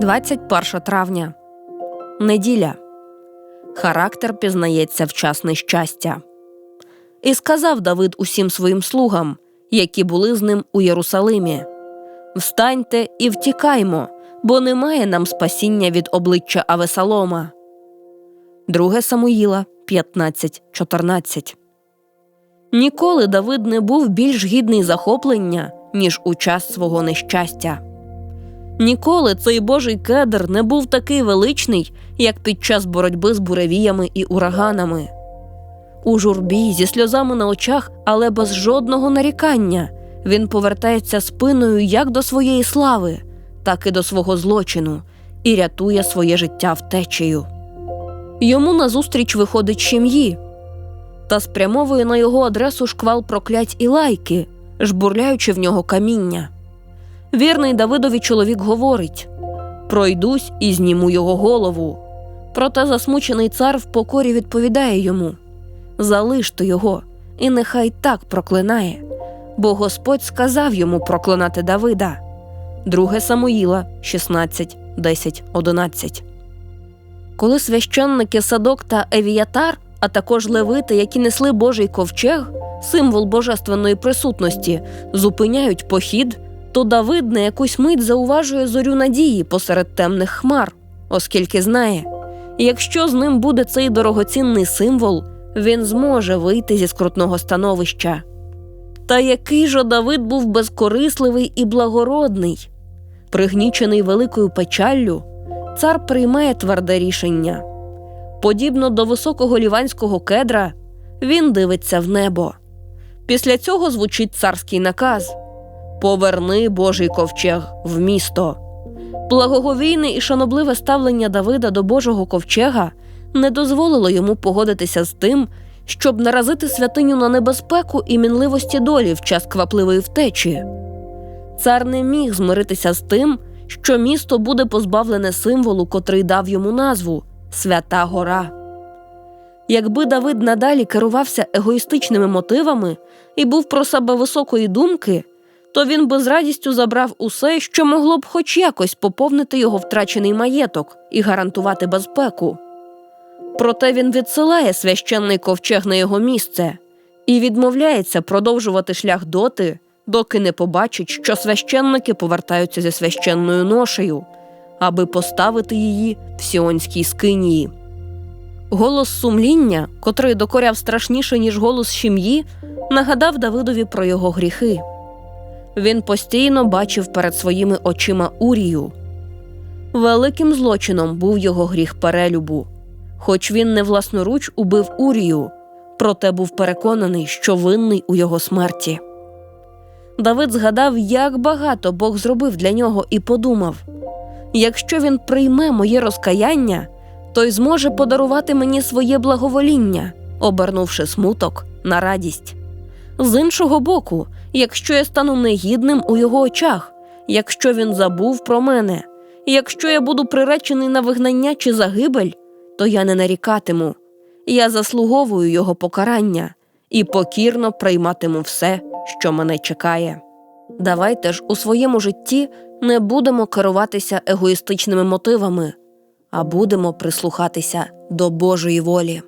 21 травня. Неділя. Характер пізнається в час нещастя. І сказав Давид усім своїм слугам, які були з ним у Єрусалимі: Встаньте і втікаймо, бо немає нам спасіння від обличчя Авесалома. 2 Самуїла 15.14 Ніколи Давид не був більш гідний захоплення, ніж у час свого нещастя. Ніколи цей божий кедр не був такий величний, як під час боротьби з буревіями і ураганами. У журбі зі сльозами на очах, але без жодного нарікання, він повертається спиною як до своєї слави, так і до свого злочину, і рятує своє життя втечею. Йому назустріч виходить Шім'ї та спрямовує на його адресу шквал проклять і лайки, жбурляючи в нього каміння. Вірний Давидові чоловік говорить пройдусь і зніму його голову. Проте засмучений цар в покорі відповідає йому Залиште його, і нехай так проклинає, бо Господь сказав йому проклинати Давида. 2 Самуїла 16, 10, 11 Коли священники Садок та Евіятар, а також левити, які несли Божий ковчег, символ божественної присутності, зупиняють похід то Давид на якусь мить зауважує зорю надії посеред темних хмар, оскільки знає, якщо з ним буде цей дорогоцінний символ, він зможе вийти зі скрутного становища. Та який же Давид був безкорисливий і благородний, пригнічений великою печаллю, цар приймає тверде рішення. Подібно до високого ліванського кедра, він дивиться в небо. Після цього звучить царський наказ Поверни Божий ковчег в місто. Благоговійне і шанобливе ставлення Давида до Божого ковчега не дозволило йому погодитися з тим, щоб наразити святиню на небезпеку і мінливості долі в час квапливої втечі. Цар не міг змиритися з тим, що місто буде позбавлене символу, котрий дав йому назву Свята Гора. Якби Давид надалі керувався егоїстичними мотивами і був про себе високої думки то він би з радістю забрав усе, що могло б хоч якось поповнити його втрачений маєток і гарантувати безпеку. Проте він відсилає священний ковчег на його місце і відмовляється продовжувати шлях доти, доки не побачить, що священники повертаються зі священною ношею, аби поставити її в сіонській скинії. Голос сумління, котрий докоряв страшніше, ніж голос Шім'ї, нагадав Давидові про його гріхи. Він постійно бачив перед своїми очима Урію. Великим злочином був його гріх перелюбу, хоч він не власноруч убив Урію, проте був переконаний, що винний у його смерті. Давид згадав, як багато Бог зробив для нього, і подумав якщо він прийме моє розкаяння, то й зможе подарувати мені своє благовоління, обернувши смуток на радість. З іншого боку, якщо я стану негідним у його очах, якщо він забув про мене, якщо я буду приречений на вигнання чи загибель, то я не нарікатиму. Я заслуговую його покарання і покірно прийматиму все, що мене чекає. Давайте ж у своєму житті не будемо керуватися егоїстичними мотивами, а будемо прислухатися до Божої волі.